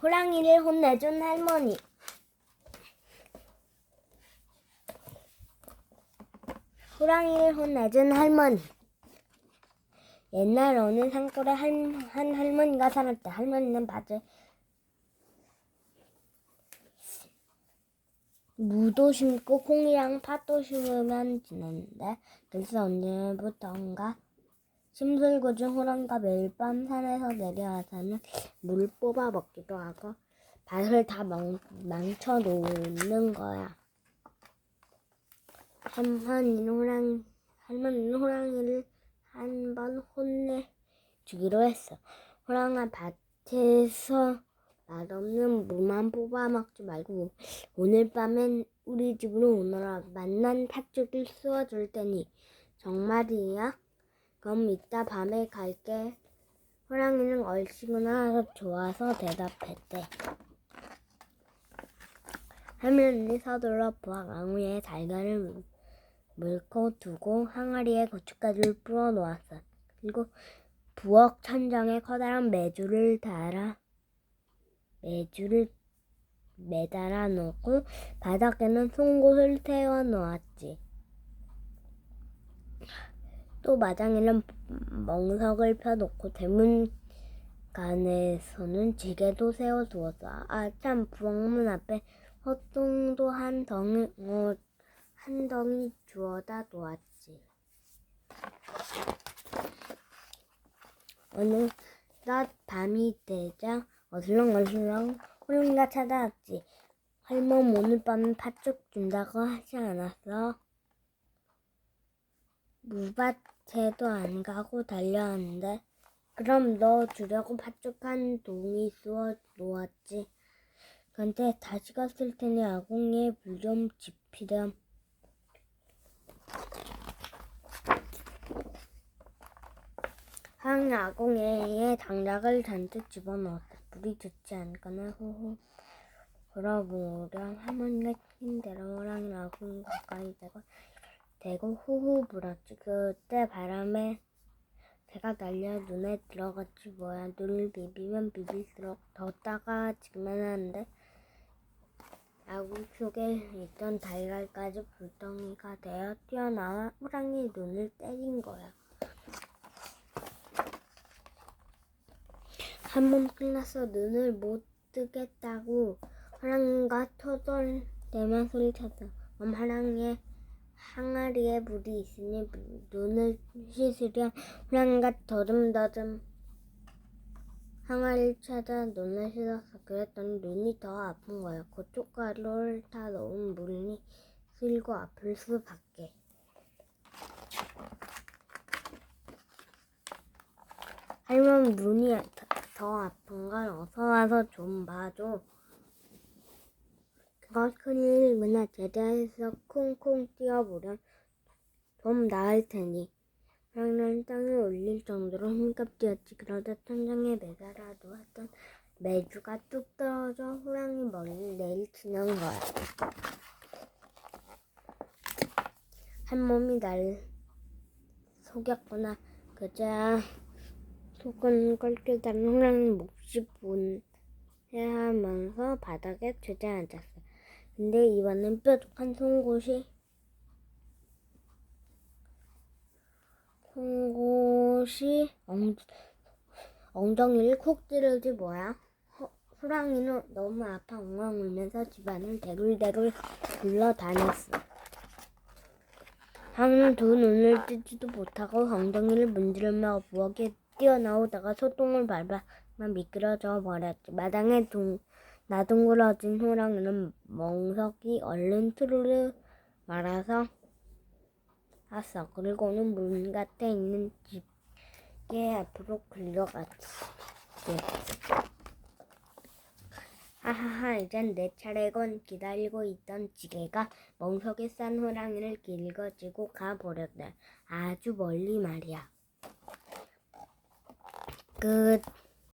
호랑이를 혼내준 할머니. 호랑이를 혼내준 할머니. 옛날 어느 산골에 한, 한 할머니가 살았다. 할머니는 밭을 무도 심고 콩이랑 팥도 심으면 지냈는데 그래서 언제부턴가 심술궂은 호랑이가 매일 밤 산에서 내려와서는 물 뽑아 먹기도 하고 밭을 다 망, 망쳐 놓는 거야. 할머니는 호랑이, 할머니는 호랑이를 한 번 혼내 주기로 했어. 호랑아 밭에서 맛없는 무만 뽑아 먹지 말고 오늘 밤엔 우리 집으로 오너라. 만난 팥죽을 쏘아줄 테니 정말이야? 그럼 이따 밤에 갈게. 호랑이는 얼씨구나 좋아서 대답했대. 할머니 서둘러 부엌 앙우에 달걀을 물- 물고 두고 항아리에 고춧가루를 뿌려 놓았어. 그리고 부엌 천장에 커다란 메주를 달아 메주를 매달아 놓고 바닥에는 송곳을 태워 놓았지. 또 마당에는 멍석을 펴놓고 대문간에서는 지게도 세워두었어. 아, 참, 부엌문 앞에 헛동도 한 덩이, 어, 한 덩이 주워다 놓았지. 어느 낮 밤이 되자 어슬렁어슬렁 호랑이가 찾아왔지. 할멈 오늘 밤에 팥죽 준다고 하지 않았어? 무밭 에도 안 가고 달려왔는데 그럼 너 주려고 팥죽 한 동이 쏘아 놓았지. 근데 다시 갔을 테니 아궁이에 물좀 지피렴. 한 아궁이에 당락을 잔뜩 집어넣었다. 물이 좋지 않거나 호호 불어보렴 할머니가 힘대로 호랑이 아궁이 가까이 대고 대고 후후 불었지. 그때 바람에 배가 날려 눈에 들어갔지 뭐야. 눈을 비비면 비빌수록 더 따가워지기만 하는데 아궁 속에 있던 달걀까지 불덩이가 되어 뛰어나와 호랑이 눈을 때린 거야. 한번 끝났어 눈을 못 뜨겠다고 호랑이가 토돌대면 소리쳤다. 그럼 호랑이의 항아리에 물이 있으니 물- 눈을 씻으려 호랑이가 더듬더듬 항아리를 찾아 눈을 씻었어. 그랬더니 눈이 더 아픈 거야. 고춧가루를 다 넣은 물이 쓸고 아플 수밖에. 할머니 눈이 더- 더 아픈 걸 어서 와서 좀 봐줘. 큰일이구나. 제자에서 쿵쿵 뛰어보렴 좀 나을 테니. 호랑이는 땅에 올릴 정도로 힘껏 뛰었지. 그러다 천장에 매달아 놓았던 매주가 뚝 떨어져 호랑이 머리를 내리치는 거야. 한 몸이 날 속였구나. 그자 속은 껄끌다는 호랑이 몫이 분해하면서 바닥에 주저앉았어. 근데 이번엔 뾰족한 송곳이 송곳이 엉, 엉덩이를 콕 찌르지 뭐야? 호, 호랑이는 너무 아파 엉엉 울면서 집안을 대굴대굴 굴러다녔어. 하루는 두 눈을 뜨지도 못하고 엉덩이를 문지르며 부엌에 뛰어나오다가 소똥을 밟아만 미끄러져 버렸지. 마당에 둥, 나둥그러진 호랑이는 멍석이 얼른 트르르 말아서 왔어. 그리고는 문 곁에 있는 집게 앞으로 굴러갔지. 하하하, 이젠 내 차례건 기다리고 있던 지게가 멍석에 싼 호랑이를 긁어지고 가버렸다. 아주 멀리 말이야. 끝.